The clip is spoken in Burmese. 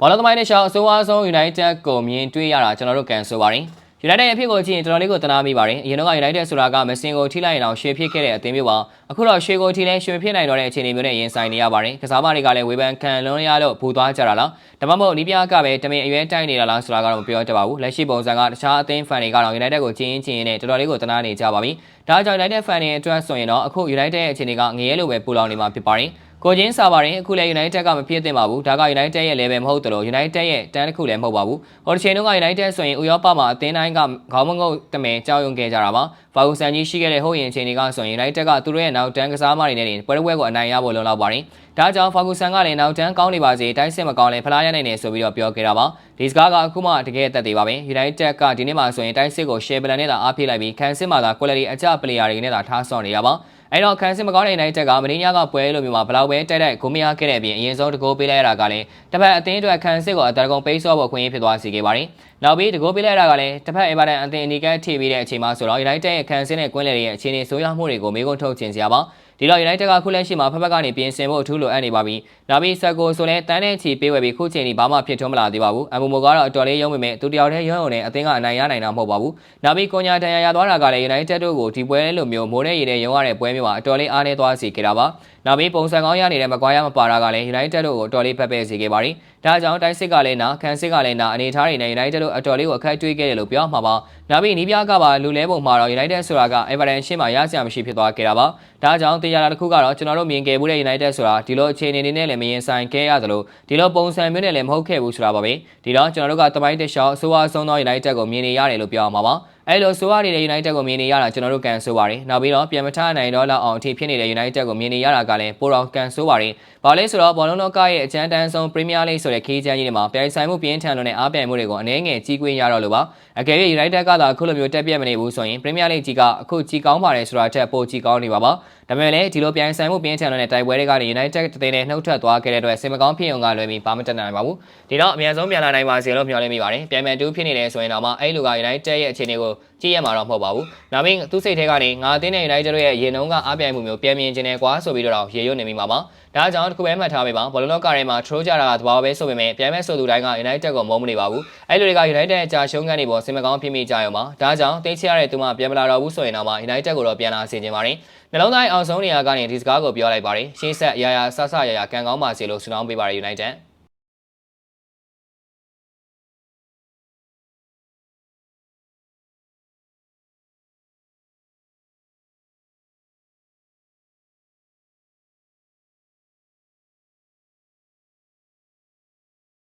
ဘောလုံးသမိုင်းတစ်လျှောက်အဆိုးအဆုံး United ကိုမြင်တွေ့ရတာကျွန်တော်တို့ကန်ဆိုပါတယ် United ရဲ့အဖြစ်ကိုကြည့်ရင်တော်တော်လေးကိုတနာမိပါတယ်အရင်တော့ United ဆိုတာကမက်ဆင်ကိုထိလိုက်ရင်တော့ရှေ့ဖြစ်ခဲ့တဲ့အသင်းမျိုးပါအခုတော့ရှေ့ကိုထိလဲရှေ့ဖြစ်နိုင်တော့တဲ့အခြေအနေမျိုးနဲ့ရင်ဆိုင်နေရပါတယ်ကစားမတွေကလည်းဝေဖန်ခံလွန်ရလို့ဘူသွားကြတာလားဒါမှမဟုတ်နီးပြားကပဲတမင်အရွယ်တိုက်နေတာလားဆိုတာကတော့မပြောတတ်ပါဘူးလက်ရှိပုံစံကတခြားအသင်းဖန်တွေကတော့ United ကိုချင်းချင်းနဲ့တော်တော်လေးကိုတနာနေကြပါပြီဒါကြောင့် United ဖန်တွေအတွက်ဆိုရင်တော့အခု United ရဲ့အခြေအနေကငရဲလိုပဲပူလောင်နေမှာဖြစ်ပါတယ် ကိုချင်းစာပါရင်အခုလည်း United ကမဖြစ်သင့်ပါဘူးဒါက United ရဲ့ level မဟုတ်တယ်လို့ United ရဲ့တန်းတစ်ခုလည်းမဟုတ်ပါဘူးဟိုတစ်ချိန်တုန်းက United ဆိုရင်ဥရောပမှာအသင်းတိုင်းကခေါင်းမငုတ်တမင်ကြောက်ရွံ့ခဲ့ကြတာပါဖာဂူဆန်ကြီးရှိခဲ့တဲ့ဟိုရင်အချိန်တွေကဆိုရင် United ကသူတို့ရဲ့နောက်တန်းကစားမတွေနဲ့ပွဲပွဲကိုအနိုင်ရဖို့လုံလောက်ပါတယ်ဒါကြောင့်ဖာဂူဆန်ကလည်းနောက်တန်းကောင်းနေပါစေတိုက်စစ်မကောင်းလဲဖလားရနိုင်တယ်ဆိုပြီးတော့ပြောခဲ့တာပါဒီစကားကအခုမှတကယ်အသက်သေးပါပဲ United ကဒီနေ့မှဆိုရင်တိုက်စစ်ကို share plan နဲ့သာအားဖြည့်လိုက်ပြီးခံစစ်မှာသာ quality အကျ player တွေနဲ့သာထားဆော့နေတာပါ အဲ့တော့ခံစစ်မကောင်းတဲ့ United ကမင်းညာကပွဲလိုမျိုးမှာဘလောက်ပဲတိုက်တိုက်ဂိုးမရခဲ့တဲ့အပြင်အရင်ဆုံးတကိုးပေးလိုက်ရတာကလည်းတစ်ဖက်အသင်းအတွက်ခံစစ်ကိုအတရကုံပေးဆော့ဖို့ခွင့်ရဖြစ်သွားစေခဲ့ပါတယ်။နောက်ပြီးတကိုးပေးလိုက်ရတာကလည်းတစ်ဖက်အေဗာတန်အသင်းအနီကထိပြီးတဲ့အချိန်မှာဆိုတော့ United ရဲ့ခံစစ်နဲ့ကွင်းလေတွေရဲ့အခြေအနေဆိုးရွားမှုတွေကိုမေးခွန်းထုတ်ခြင်းစရာပါ။ ဒီတော့ United ကခုလက်ရှိမှာဖက်ဖက်ကနေပြင်ဆင်ဖို့အထူးလိုအပ်နေပါပြီ။နောက်ပြီးဆက်ကိုဆိုလည်းတန်းတဲ့ချီပေးဝယ်ပြီးခုချိန်ဒီဘာမှဖြစ်ထွန်းမလာသေးပါဘူး။အမူမိုကတော့အတော်လေးရုံးပေမဲ့သူတယောက်တည်းရုံးရုံနဲ့အသင်းကအနိုင်ရနိုင်တာမဟုတ်ပါဘူး။နောက်ပြီးကိုညာတန်ရရသွားတာကလည်း United တို့ကိုဒီပွဲလိုမျိုးမိုးတဲ့ရည်တဲ့ရုံးရတဲ့ပွဲမျိုးမှာအတော်လေးအားနည်းသွားစေခဲ့တာပါ။ နောက်ပြီးပုံစံကောင်းရနေတဲ့မကွာရမပါတာကလည်း United တို့ကိုအတော်လေးဖက်ပဲစေခဲ့ပါတယ်။ဒါကြောင့်တိုက်စစ်ကလည်းနာခံစစ်ကလည်းနာအနေထားတွေနဲ့ United တို့အတော်လေးကိုအခက်တွေ့ခဲ့တယ်လို့ပြောမှာပါ။နောက်ပြီးနီးပြားကပါလူလဲပုံမှာတော့ United ဆိုတာက Everton ရှင်းမှာရစရာမရှိဖြစ်သွားခဲ့တာပါ။ဒါကြောင့်တရားတာတစ်ခုကတော့ကျွန်တော်တို့မြင်ခဲ့မှုတဲ့ United ဆိုတာဒီလိုအခြေအနေတွေနဲ့လည်းမရင်ဆိုင်ခဲ့ရသလိုဒီလိုပုံစံမျိုးနဲ့လည်းမဟုတ်ခဲ့ဘူးဆိုတာပါပဲ။ဒီတော့ကျွန်တော်တို့ကတမိုင်းတစ်လျှောက်အဆိုးအဆုံးသော United ကိုမြင်နေရတယ်လို့ပြောမှာပါ။ အဲ့လိုဆိုရနေတဲ့ United ကိုမြင်နေရတာကျွန်တော်တို့ကန်ဆိုပါတယ်။နောက်ပြီးတော့ပြန်မထနိုင်တော့လောက်အောင်အထိဖြစ်နေတဲ့ United ကိုမြင်နေရတာကလည်းပိုတော့ကန်ဆိုပါတယ်။ဘာလဲဆိုတော့ဘောလုံးလောကရဲ့အကြမ်းတမ်းဆုံး Premier League ဆိုတဲ့ခီးချမ်းကြီးတွေမှာပြိုင်ဆိုင်မှုပြင်းထန်လို့နဲ့အားပြိုင်မှုတွေကိုအနည်းငယ်ကြီးကွင်းရတော့လို့ပါ။အကယ်၍ United ကသာအခုလိုမျိုးတက်ပြတ်မနေဘူးဆိုရင် Premier League ကြီးကအခုကြီးကောင်းပါတယ်ဆိုတာထက်ပိုကြီးကောင်းနေပါပါ။ဒါပေမဲ့လည်းဒီလိုပြိုင်ဆိုင်မှုပြင်းထန်လို့နဲ့တိုက်ပွဲတွေကနေ United တသိန်းနဲ့နှုတ်ထွက်သွားခဲ့တဲ့အတွက်စင်မကောင်းဖြစ်ုံကလွယ်ပြီးဘာမှတက်နိုင်ပါဘူး။ဒီတော့အမြန်ဆုံးပြန်လာနိုင်ပါစေလို့မျှော်လင့်မိပါတယ်။ပြန်ပြန်တူးဖြစ်နေတယ်ဆိုရင်တော့မှအဲ့လိုက United ရဲ့အခြေအနေကိုကြည့်ရမှာတော့မဟုတ်ပါဘူး။နောက်ပြီးသူ့စိတ်ထဲကနေငါအသင်းနဲ့ United တို့ရဲ့ရေနှုံးကအားပြိုင်မှုမျိုးပြန်မြင်ခြင်းနဲ့ကွာဆိုပြီးတော့ရေရွတ်နေမိမှာပါ။ဒါကြောင့်တစ်ခုပဲမှတ်ထားပေးပါဘောလုံးလောကထဲမှာထရိုးကြတာကသဘာဝပဲဆိုပေမဲ့ပြန်မဲ့ဆိုသူတိုင်းက United ကိုမုန်းမနေပါဘူး။အဲ့လိုတွေက United ရဲ့ကြာရှုံးခန်းတွေပေါ်စင်မကောင်းဖြစ်မိကြရုံပါ။ဒါကြောင့်တိတ်ချရတဲ့သူမှပြန်မလာတော့ဘူးဆိုရင်တော့မှ United ကိုတော့ပြန်လာစေချင်ပါတယ်။နှလုံးသားအောင်ဆုံးနေရာကနေဒီစကားကိုပြောလိုက်ပါတယ်။ရှေ့ဆက်အရာရာဆဆရရကန်ကောင်းပါစေလို့ဆုတောင်းပေးပါတယ် United ။